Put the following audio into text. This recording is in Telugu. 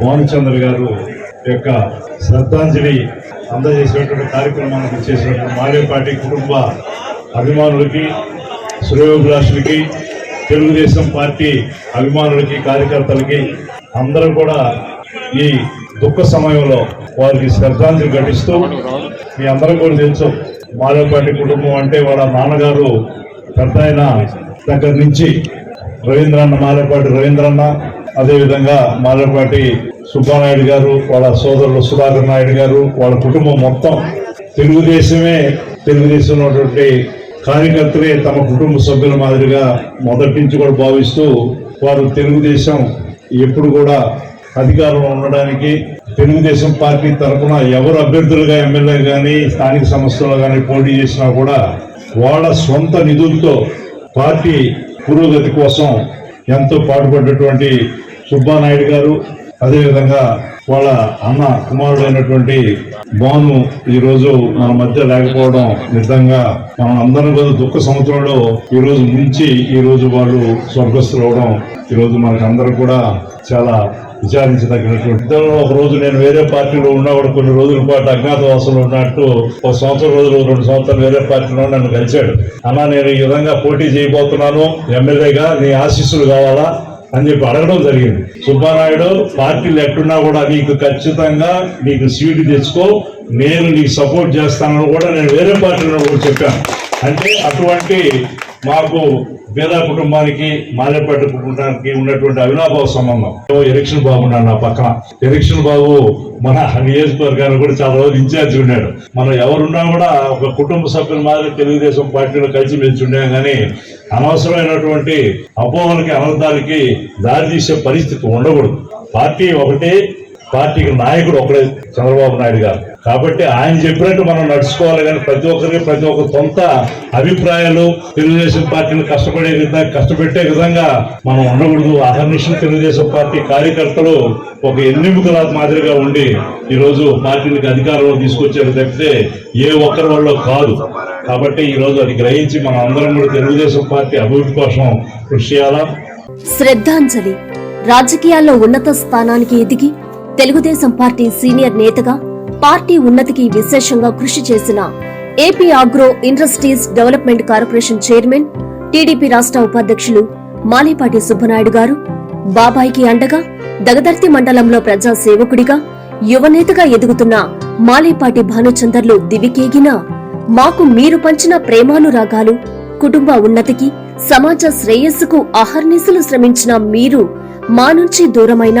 భానుచంద్ర గారు యొక్క శ్రద్ధాంజలి అందజేసినటువంటి కార్యక్రమానికి చేసినటువంటి మాలేపాటి కుటుంబ అభిమానులకి శ్రేయోభిలాషులకి తెలుగుదేశం పార్టీ అభిమానులకి కార్యకర్తలకి అందరూ కూడా ఈ దుఃఖ సమయంలో వారికి శ్రద్ధాంజలి ఘటిస్తూ మీ అందరం కూడా తెలుసు మాలేపాటి కుటుంబం అంటే వాళ్ళ నాన్నగారు పెద్ద ఆయన దగ్గర నుంచి రవీంద్రన్న మాధవపాటి రవీంద్రన్న అదేవిధంగా మాధవపాటి సుబ్బానాయుడు గారు వాళ్ళ సోదరులు సుధాకర్ నాయుడు గారు వాళ్ళ కుటుంబం మొత్తం తెలుగుదేశమే తెలుగుదేశం ఉన్నటువంటి కార్యకర్తలే తమ కుటుంబ సభ్యుల మాదిరిగా మొదటి నుంచి కూడా భావిస్తూ వారు తెలుగుదేశం ఎప్పుడు కూడా అధికారంలో ఉండడానికి తెలుగుదేశం పార్టీ తరఫున ఎవరు అభ్యర్థులుగా ఎమ్మెల్యే కానీ స్థానిక సంస్థల్లో కానీ పోటీ చేసినా కూడా వాళ్ళ సొంత నిధులతో పార్టీ పురోగతి కోసం ఎంతో పాటుపడ్డటువంటి సుబ్బానాయుడు గారు అదేవిధంగా వాళ్ళ అన్న కుమారుడైనటువంటి భాను ఈరోజు మన మధ్య లేకపోవడం నిజంగా మనం అందరం కూడా దుఃఖ సంవత్సరంలో ఈ రోజు నుంచి వాళ్ళు స్వర్గస్థులు అవడం ఈరోజు మనకు అందరూ కూడా చాలా విచారించదగినటువంటి ఒక రోజు నేను వేరే పార్టీలో ఉన్నా కూడా కొన్ని రోజుల పాటు అజ్ఞాతవాసంలో ఉన్నట్టు ఒక సంవత్సరం రోజులు రెండు సంవత్సరాలు వేరే పార్టీలో నన్ను కలిశాడు. అన్నా నేను ఈ విధంగా పోటీ చేయబోతున్నాను ఎమ్మెల్యేగా నీ ఆశీస్సులు కావాలా అని చెప్పి అడగడం జరిగింది. సుబ్బానాయుడు పార్టీలు ఎట్టున్నా కూడా నీకు ఖచ్చితంగా నీకు సీటు తెచ్చుకో నేను నీకు సపోర్ట్ చేస్తానని కూడా నేను వేరే పార్టీలో కూడా చెప్పాను. అంటే అటువంటి మాకు పేద కుటుంబానికి మాలేపేట కుటుంబానికి ఉన్నటువంటి అవినాభావ సంబంధం. ఓ బాబు ఉన్నాడు నా పక్కన. ఎరిక్షన్ బాబు మన నియోజకవర్గాన్ని కూడా చాలా రోజులు ఇన్ఛార్జ్ ఉన్నాడు. మనం ఎవరున్నా కూడా ఒక కుటుంబ సభ్యుల మాదిరి తెలుగుదేశం పార్టీలో కలిసి మెలిసి కానీ అనవసరమైనటువంటి అపోహలకి అనర్థాలకి దారితీసే పరిస్థితి ఉండకూడదు. పార్టీ ఒకటే పార్టీకి నాయకుడు ఒకడే చంద్రబాబు నాయుడు గారు. కాబట్టి ఆయన చెప్పినట్టు మనం నడుచుకోవాలి కానీ ప్రతి ఒక్కరికి ప్రతి ఒక్క సొంత అభిప్రాయాలు తెలుగుదేశం పార్టీని కష్టపడే విధంగా కష్టపెట్టే విధంగా మనం ఉండకూడదు. అహర్నిషన్ తెలుగుదేశం పార్టీ కార్యకర్తలు ఒక ఎన్నిముకల మాదిరిగా ఉండి ఈ రోజు అధికారంలో తీసుకొచ్చారు తప్పితే ఏ ఒక్కరి వల్ల కాదు. కాబట్టి ఈ రోజు అది గ్రహించి మనం అందరం కూడా తెలుగుదేశం పార్టీ అభివృద్ధి కోసం కృషి చేయాలా? శ్రద్ధాంజలి రాజకీయాల్లో ఉన్నత స్థానానికి ఎదిగి తెలుగుదేశం పార్టీ సీనియర్ నేతగా పార్టీ ఉన్నతికి విశేషంగా కృషి చేసిన AP agro industries development corporation chairman TDP రాష్ట్ర ఉపాధ్యక్షులు మాలేపాటి సుబ్బనాయుడు గారు బాబాయికి అండగా దగదర్తి మండలంలో ప్రజా సేవకుడిగా యువనేతగా ఎదుగుతున్న మాలేపాటి భానుచందర్లు దివికేగిన మాకు మీరు పంచిన ప్రేమానురాగాలు కుటుంబ ఉన్నతికి సమాజ శ్రేయస్సుకు అహర్నిశలు శ్రమించిన మీరు మా నుంచి దూరమైన